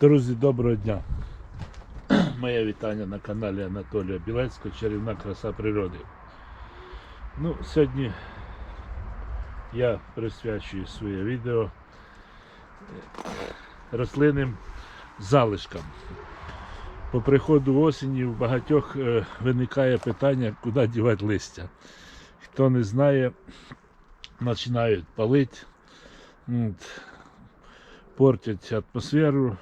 Друзі, доброго дня. Моє вітання на каналі Анатолія Білецького, чарівна краса природи. Ну, сьогодні я присвячую своє відео е, рослинним залишкам. По приходу осені у багатьох е, виникає питання, куди дівати листя. Хто не знає, починають палити, портять атмосферу.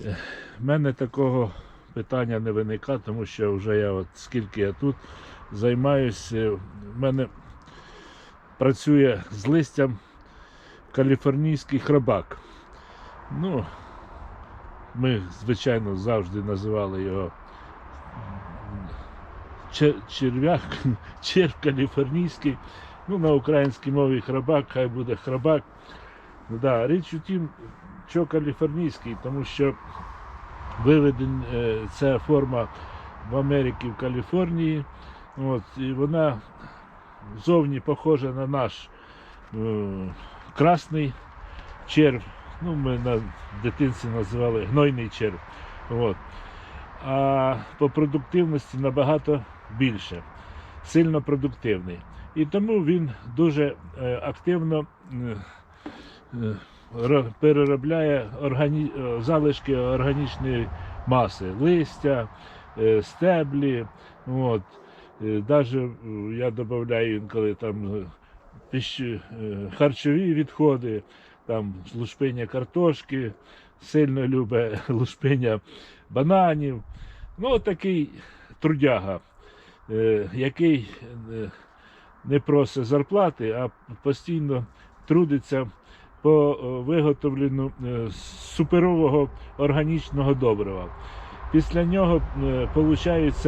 В мене такого питання не виникає, тому що вже я от скільки я тут займаюся, в мене працює з листям каліфорнійський хробак. Ну, ми, звичайно, завжди називали його черв'як, черв каліфорнійський. Ну, на українській мові хробак, хай буде хробак. Да, річ у тім, що каліфорнійський, тому що виведен е, ця форма в Америці в Каліфорнії. От, і вона зовні похожа на наш е, красний черв. Ну, ми на дитинці називали гнойний черв. От. А по продуктивності набагато більше, сильно продуктивний. І тому він дуже е, активно е, переробляє органі... е, залишки органічної маси, листя, е, стеблі. От. Е, Даже е, я додаю інколи там е, е, харчові відходи, там лушпиння картошки, сильно любить лушпиння бананів. Ну, такий трудяга, е, який е, не просить зарплати, а постійно трудиться по е, виготовленню е, суперового органічного добрива. Після нього виходить,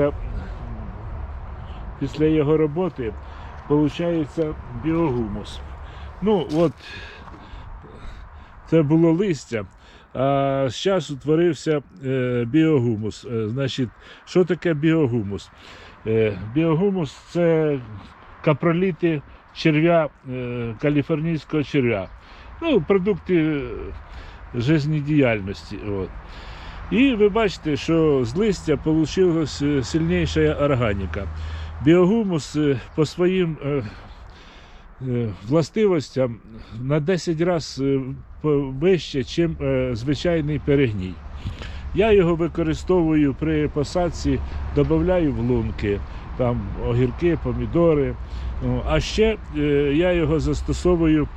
після його роботи виходить біогумус. Ну, от це було листя. А з часу утворився е, біогумус. Е, значить, що таке біогумус? Е, біогумус це капроліти черв'я, е, каліфорнійського черв'я. Ну, продукти е, жизнедіяльності. От. І ви бачите, що з листя вийшла сильніша органіка. Біогумус е, по своїм е, е, властивостям на 10 разів вище, ніж звичайний перегній. Я його використовую при посадці, додаю в лунки, там огірки, помідори. Ну, А ще е, я його застосовую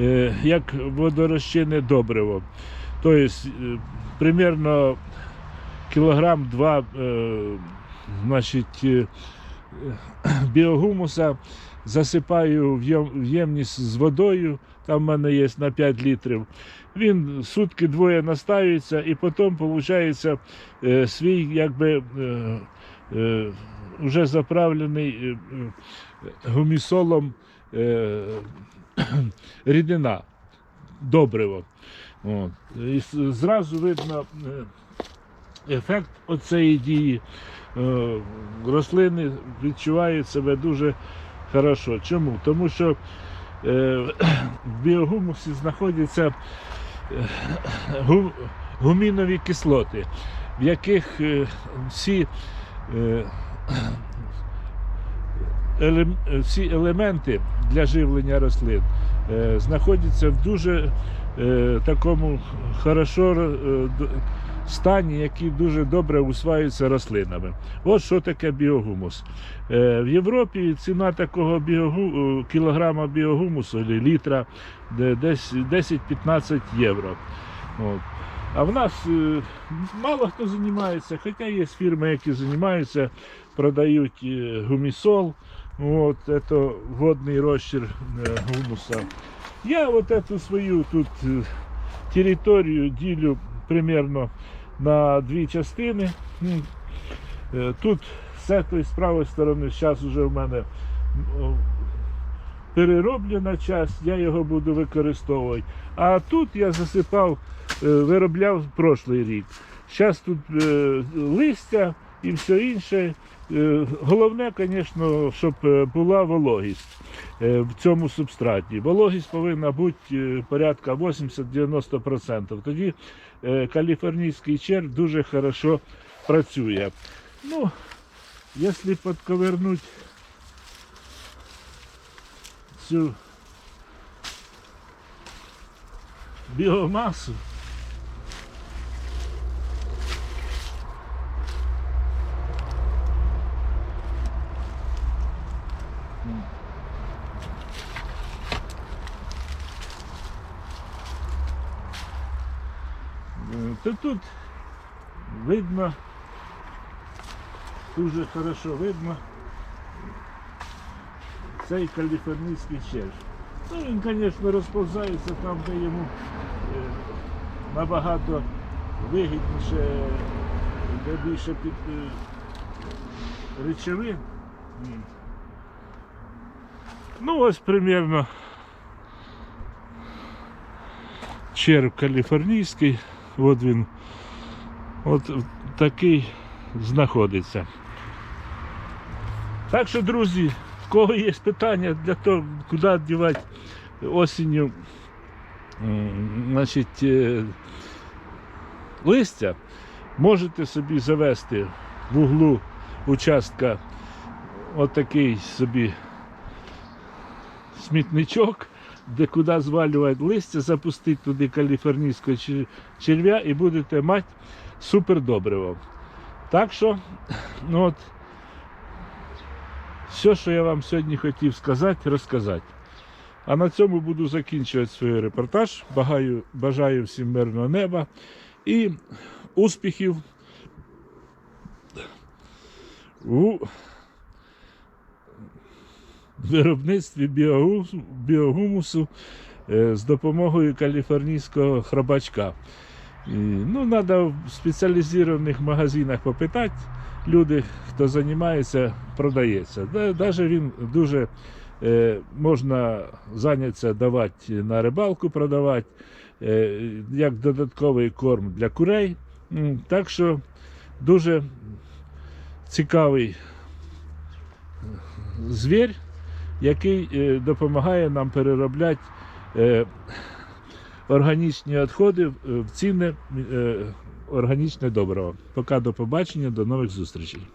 е, як водорозчинне добриво. Тобто, е, примерно кілограм два значить, біогумуса засипаю в ємність з водою, там в мене є на 5 літрів. Він сутки двоє настаюється і потім виходить свій якби вже заправлений е, е, гумісолом е, рідина, добриво. І зразу видно ефект оцеї дії. Рослини відчувають себе дуже хорошо. Чому? Тому що в біогумусі знаходяться гумінові кислоти, в яких всі всі елементи для живлення рослин е, знаходяться в дуже е, такому хорошо е, стані, який дуже добре усваюється рослинами. От що таке біогумус. Е, В Європі ціна такого біогу, е, кілограма біогумусу літра десь 10-15 євро. От. А в нас е, мало хто займається, хоча є фірми, які займаються, продають е, гумісол, от, це водний розчір е, гумуса. Я от эту свою тут територію ділю примерно на дві частини. Тут з цієї з правої сторони, зараз вже в мене перероблена часть, я його буду використовувати. А тут я засипав, виробляв прошлий рік. Зараз тут е, листя і все інше. Е, Головне, звісно, щоб е, була вологість е, в цьому субстраті. Вологість повинна бути е, порядка 80-90%. Тоді е, каліфорнійський червь дуже хорошо працює. Ну, якщо підковернути цю біомасу, то тут видно, дуже хорошо видно цей каліфорнійський червь. Ну, він, звісно, розповзається там, де йому е, набагато вигідніше, де більше під е, речовин. Ну, ось примерно черв каліфорнійський. От він от такий знаходиться. Так що, друзі, в кого є питання для того, куди дівати осінню значить, е, листя, можете собі завести в углу участка отакий собі смітничок, де куди звалювати листя, запустити туди каліфорнійського черв'я і будете мати супер добриво. Так що, ну от, все, що я вам сьогодні хотів сказати, розказати. А на цьому буду закінчувати свій репортаж. Бажаю, бажаю всім мирного неба і успіхів у виробництві біогумусу, е, з допомогою каліфорнійського хробачка. І, ну, треба в спеціалізованих магазинах попитати. Люди, хто займається, продається. Навіть він дуже е, можна зайнятися давати на рибалку, продавати, е, як додатковий корм для курей. Так що дуже цікавий звір, який е, допомагає нам переробляти е, органічні відходи в цінне е, органічне добриво. Поки до побачення, до нових зустрічей.